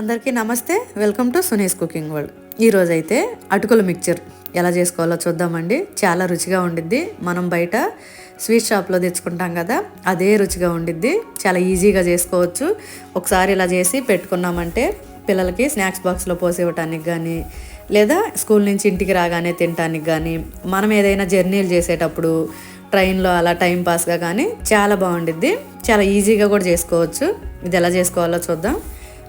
అందరికీ నమస్తే. Welcome to Suni's cooking world. ఈరోజైతే అయితే అటుకుల మిక్చర్ ఎలా చేసుకోవాలో చూద్దామండి. చాలా రుచిగా ఉండిద్ది. మనం బయట స్వీట్ షాప్లో తెచ్చుకుంటాం కదా అదే రుచిగా ఉండిద్ది. చాలా ఈజీగా చేసుకోవచ్చు. ఒకసారి ఇలా చేసి పెట్టుకున్నామంటే పిల్లలకి స్నాక్స్ బాక్స్లో పోసి ఇవ్వటానికి కానీ లేదా స్కూల్ నుంచి ఇంటికి రాగానే తినటానికి కానీ మనం ఏదైనా జర్నీలు చేసేటప్పుడు ట్రైన్లో అలా టైం పాస్గా కానీ చాలా బాగుండిద్ది. చాలా ఈజీగా కూడా చేసుకోవచ్చు. ఇది ఎలా చేసుకోవాలో చూద్దాం.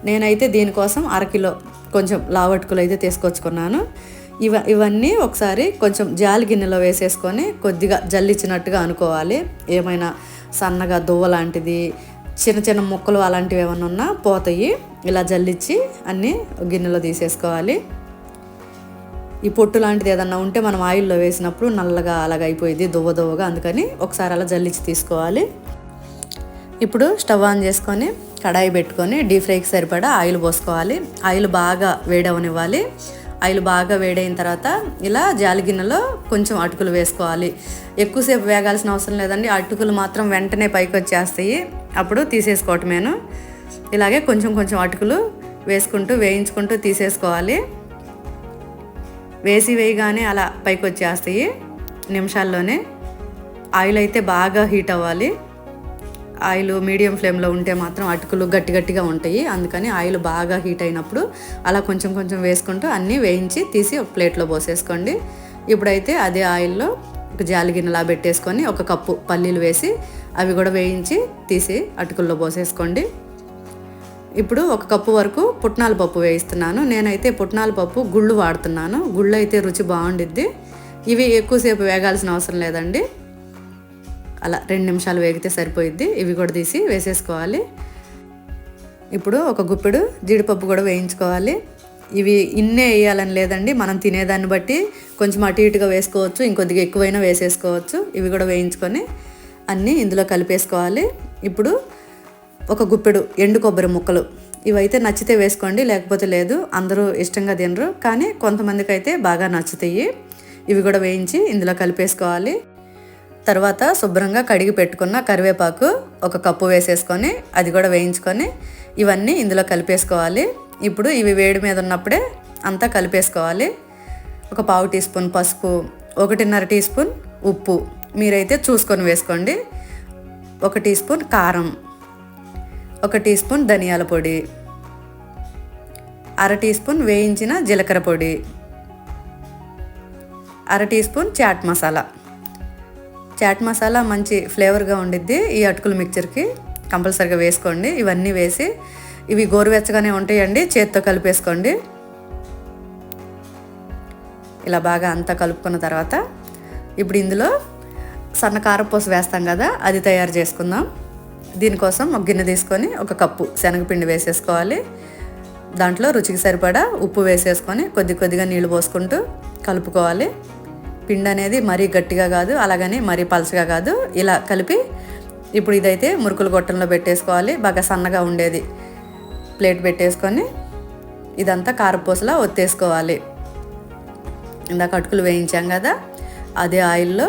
నేనైతే దీనికోసం అరకిలో కొంచెం లావట్కులు అయితే తీసుకొచ్చుకున్నాను. ఇవ ఇవన్నీ ఒకసారి కొంచెం జాలి గిన్నెలో వేసేసుకొని కొద్దిగా జల్లిచ్చినట్టుగా అనుకోవాలి. ఏమైనా సన్నగా దువ్వ లాంటిది చిన్న చిన్న ముక్కలు అలాంటివి ఏమైనా ఉన్నా పోతాయి. ఇలా జల్లిచ్చి అన్నీ గిన్నెలో తీసేసుకోవాలి. ఈ పొట్టు లాంటిది ఏదన్నా ఉంటే మనం ఆయిల్లో వేసినప్పుడు నల్లగా అలాగ అయిపోయింది దువ్వ దువ్వగా అందుకని ఒకసారి అలా జల్లించి తీసుకోవాలి. ఇప్పుడు స్టవ్ ఆన్ చేసుకొని కడాయి పెట్టుకొని డీప్ ఫ్రైకి సరిపడా ఆయిల్ పోసుకోవాలి. ఆయిల్ బాగా వేడవనివ్వాలి. ఆయిల్ బాగా వేడైన తర్వాత ఇలా జాలి గిన్నెలో కొంచెం అటుకులు వేసుకోవాలి. ఎక్కువసేపు వేగాల్సిన అవసరం లేదండి. అటుకులు మాత్రం వెంటనే పైకి వచ్చేస్తాయి. అప్పుడు తీసేసుకోవటమేను. ఇలాగే కొంచెం కొంచెం అటుకులు వేసుకుంటూ వేయించుకుంటూ తీసేసుకోవాలి. వేసి వేయగానే అలా పైకి వచ్చేస్తాయి నిమిషాల్లోనే. ఆయిల్ అయితే బాగా హీట్ అవ్వాలి. ఆయిల్ మీడియం ఫ్లేమ్లో ఉంటే మాత్రం అటుకులు గట్టి గట్టిగా ఉంటాయి. అందుకని ఆయిల్ బాగా హీట్ అయినప్పుడు అలా కొంచెం కొంచెం వేసుకుంటూ అన్నీ వేయించి తీసి ఒక ప్లేట్లో పోసేసుకోండి. ఇప్పుడైతే అదే ఆయిల్లో ఒక జాలి గిన్నెలా పెట్టేసుకొని ఒక కప్పు పల్లీలు వేసి అవి కూడా వేయించి తీసి అటుకుల్లో పోసేసుకోండి. ఇప్పుడు ఒక కప్పు వరకు పుట్నాల పప్పు వేయిస్తున్నాను. నేనైతే పుట్నాల పప్పు గుళ్ళు వాడుతున్నాను. గుళ్ళు అయితే రుచి బాగుండిద్ది. ఇవి ఎక్కువసేపు వేగాల్సిన అవసరం లేదండి. అలా రెండు నిమిషాలు వేగితే సరిపోయిద్ది. ఇవి కూడా తీసి వేసేసుకోవాలి. ఇప్పుడు ఒక గుప్పెడు జీడిపప్పు కూడా వేయించుకోవాలి. ఇవి ఇన్నే వేయాలని లేదండి. మనం తినేదాన్ని బట్టి కొంచెం అటు ఇటుగా వేసుకోవచ్చు ఇంకొద్దిగా ఎక్కువైనా వేసేసుకోవచ్చు. ఇవి కూడా వేయించుకొని అన్నీ ఇందులో కలిపేసుకోవాలి. ఇప్పుడు ఒక గుప్పెడు ఎండు కొబ్బరి ముక్కలు. ఇవైతే నచ్చితే వేసుకోండి లేకపోతే లేదు. అందరూ ఇష్టంగా తినరు. కానీ కొంతమందికి అయితే బాగా నచ్చుతాయి. ఇవి కూడా వేయించి ఇందులో కలిపేసుకోవాలి. తర్వాత శుభ్రంగా కడిగి పెట్టుకున్న కరివేపాకు ఒక కప్పు వేసేసుకొని అది కూడా వేయించుకొని ఇవన్నీ ఇందులో కలిపేసుకోవాలి. ఇప్పుడు ఇవి వేడి మీద ఉన్నప్పుడే అంతా కలిపేసుకోవాలి. ఒక పావు టీ స్పూన్ పసుపు ఒకటిన్నర టీ స్పూన్ ఉప్పు మీరైతే చూసుకొని వేసుకోండి. ఒక టీ స్పూన్ కారం ఒక టీ స్పూన్ ధనియాల పొడి అర టీ స్పూన్ వేయించిన జీలకర్ర పొడి అర టీ స్పూన్ చాట్ మసాలా. చాట్ మసాలా మంచి ఫ్లేవర్గా ఉండిద్ది ఈ అటుకుల మిక్చర్కి. కంపల్సరిగా వేసుకోండి. ఇవన్నీ వేసి ఇవి గోరువెచ్చగానే ఉంటాయండి. చేత్తో కలిపేసుకోండి. ఇలా బాగా అంతా కలుపుకున్న తర్వాత ఇప్పుడు ఇందులో సన్న కారపూస వేస్తాం కదా అది తయారు చేసుకుందాం. దీనికోసం ఒక గిన్నె తీసుకొని ఒక కప్పు శనగపిండి వేసేసుకోవాలి. దాంట్లో రుచికి సరిపడా ఉప్పు వేసేసుకొని కొద్ది కొద్దిగా నీళ్ళు పోసుకుంటూ కలుపుకోవాలి. పిండి అనేది మరీ గట్టిగా కాదు అలాగని మరీ పలచగా కాదు. ఇలా కలిపి ఇప్పుడు ఇదైతే మురుకులు గొట్టంలో పెట్టేసుకోవాలి. బాగా సన్నగా ఉండేది ప్లేట్ పెట్టేసుకొని ఇదంతా కారపూసలా ఒత్తేసుకోవాలి. ఇందాక అటుకులు వేయించాం కదా అదే ఆయిల్లో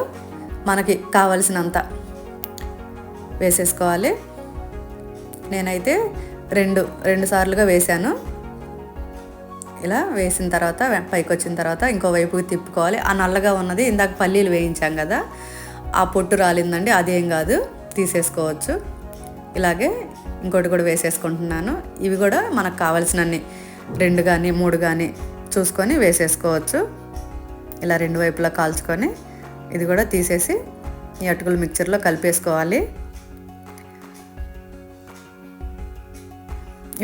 మనకి కావలసినంత వేసేసుకోవాలి. నేనైతే రెండు రెండు సార్లుగా వేశాను. ఇలా వేసిన తర్వాత పైకి వచ్చిన తర్వాత ఇంకో వైపుకి తిప్పుకోవాలి. ఆ నల్లగా ఉన్నది ఇందాక పల్లీలు వేయించాం కదా ఆ పొట్టు రాలిందండి అదేం కాదు తీసేసుకోవచ్చు. ఇలాగే ఇంకోటి కూడా వేసేసుకుంటున్నాను. ఇవి కూడా మనకు కావాల్సినన్ని రెండు కానీ మూడు కానీ చూసుకొని వేసేసుకోవచ్చు. ఇలా రెండు వైపులా కాల్చుకొని ఇది కూడా తీసేసి ఈ అటుకుల మిక్చర్లో కలిపేసుకోవాలి.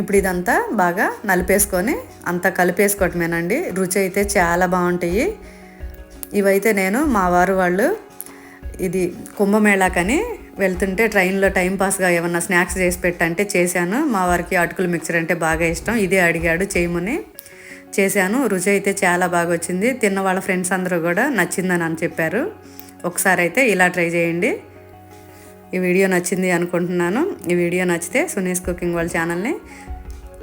ఇప్పుడు ఇదంతా బాగా నలిపేసుకొని అంతా కలిపేసుకోవటమేనండి. రుచి అయితే చాలా బాగుంటాయి. ఇవైతే నేను మా వారు వాళ్ళు ఇది కుంభమేళాకని వెళ్తుంటే ట్రైన్లో టైంపాస్గా ఏమన్నా స్నాక్స్ చేసి పెట్టంటే చేశాను. మా వారికి అటుకులు మిక్చర్ అంటే బాగా ఇష్టం. ఇదే అడిగాడు చేయమని. చేశాను. రుచి అయితే చాలా బాగా వచ్చింది తిన్న వాళ్ళ ఫ్రెండ్స్ అందరూ కూడా నచ్చిందని అని చెప్పారు. ఒకసారి అయితే ఇలా ట్రై చేయండి. ఈ వీడియో నచ్చింది అనుకుంటున్నాను. ఈ వీడియో నచ్చితే సునీస్ కుకింగ్ వాళ్ళ ఛానల్ని